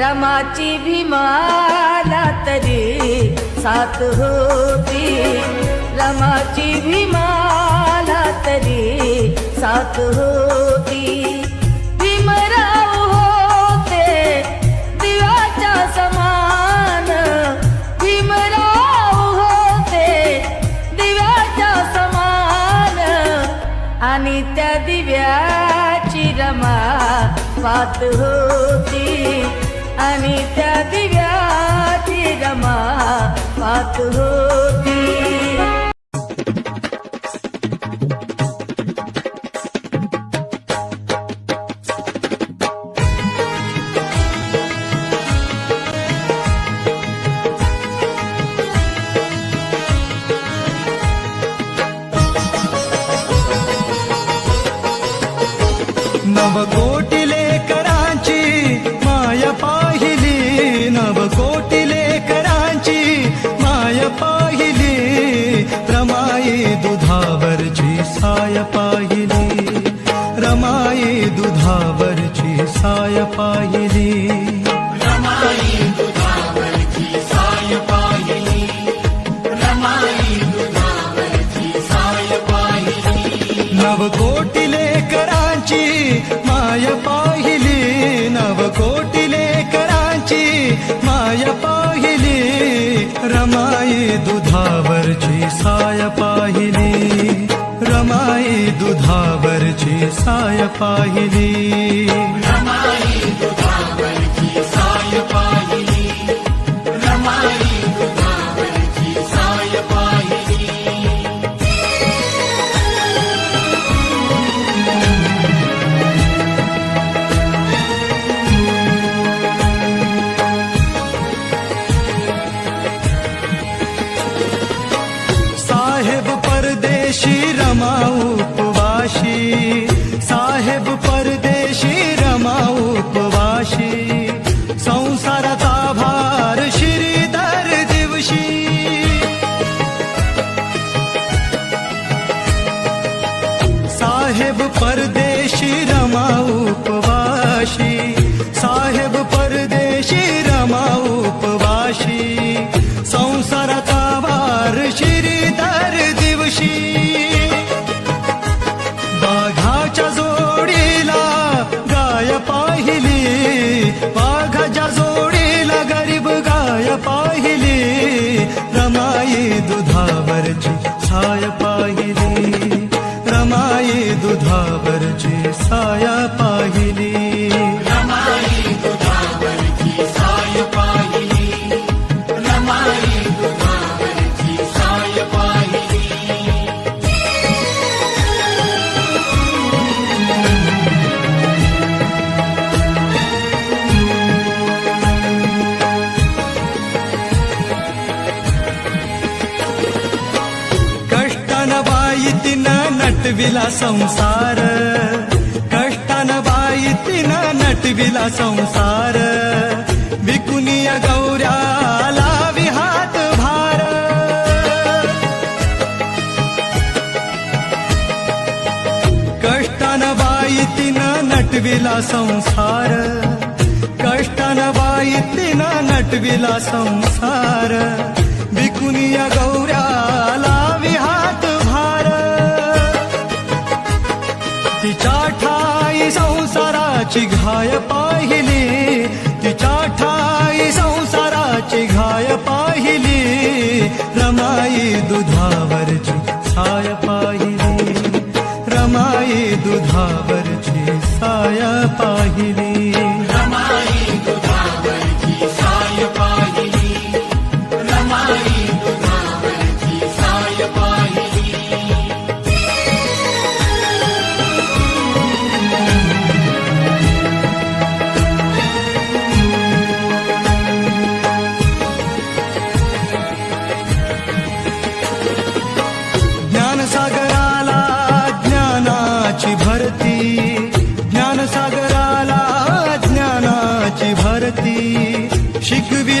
रमाची भीमाला तरी साथ होती. रमाची भीमाला तरी साथ होती. भीमराव होते दिवाच्या समान. भीमराव होते दिव्याच्या समान. आणि त्या दिव्याची रमा पात होती. आणि त्या दिव्याची रमा पात होती रमाई दुधावरची साय पाहिली. रमाई दुधावरची साय पाहिली. साहेब नटविला संसार. कष्टान बाई तिनं नटविला संसार. विकुनिया गौऱ्याला विहात भार. कष्टानं बाई तिनं नटविला संसार. कष्टान बाई तिनं नटविला संसार. विकुनिया गौऱ्याला संसाराची घाय पा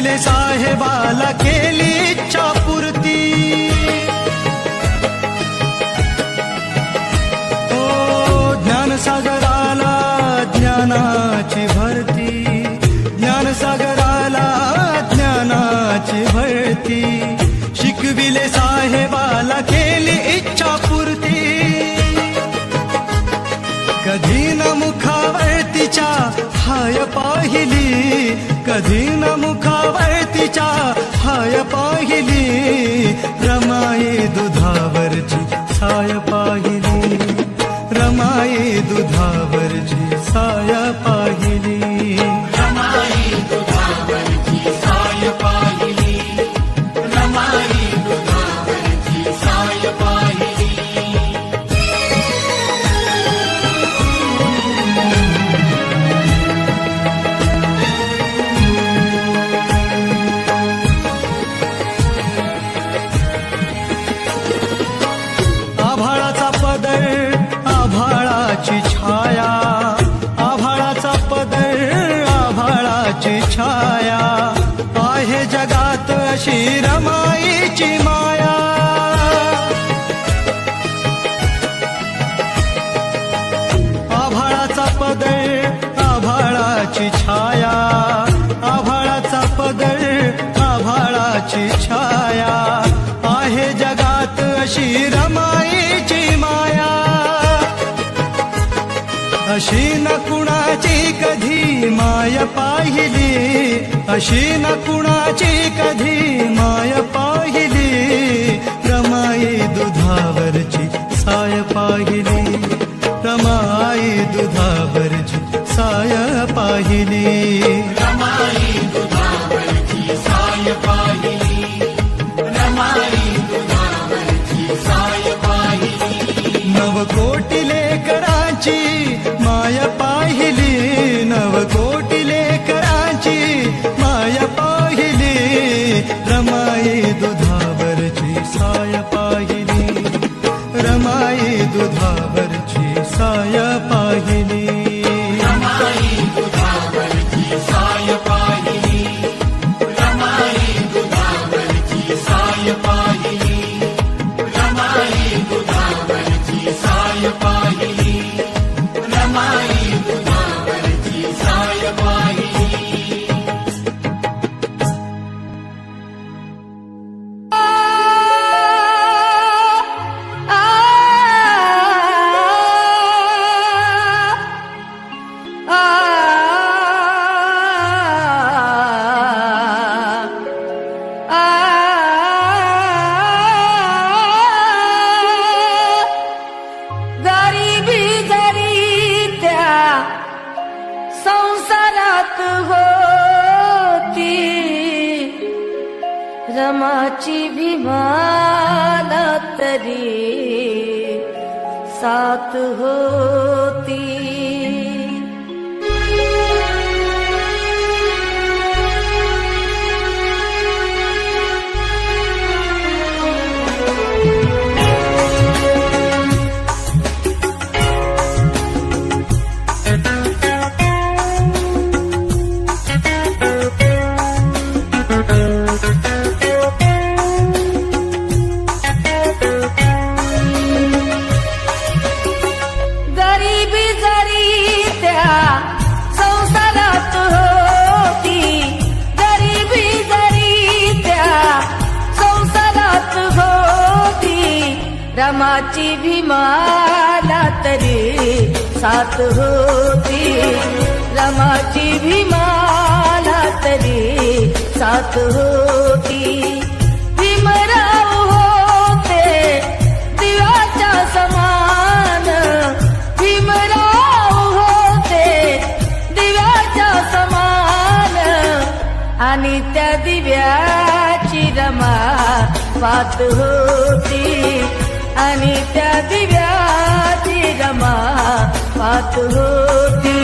फुले साहेबाला केली इच्छापूर्ती ओ ज्ञानसागराला ज्ञानाची भरती. ज्ञानसागराला ज्ञानाची भरती. शिकविले साहेबाला केली इच्छापूर्ती कधी न मुखावरतीच्या हाय पाहिली कधी न पाहिली रमाये दुधावरची छाय अशी न कुणाची कधी माय पाहिली? अशी न कुणाची कधी माय पाहिली? रमाई दुधावरची साय पाहिली. होती। रमाि बि सात होती। रमाची भीमाला तरी साथ होती. रमाची भीमाला तरी साथ होती. भीमराव होते दिवाच्या समान. भीमराव होते दिव्याच्या समान. आणि त्या दिव्याची रमा पात होती. आणि त्या दिव्याची रमा पात होती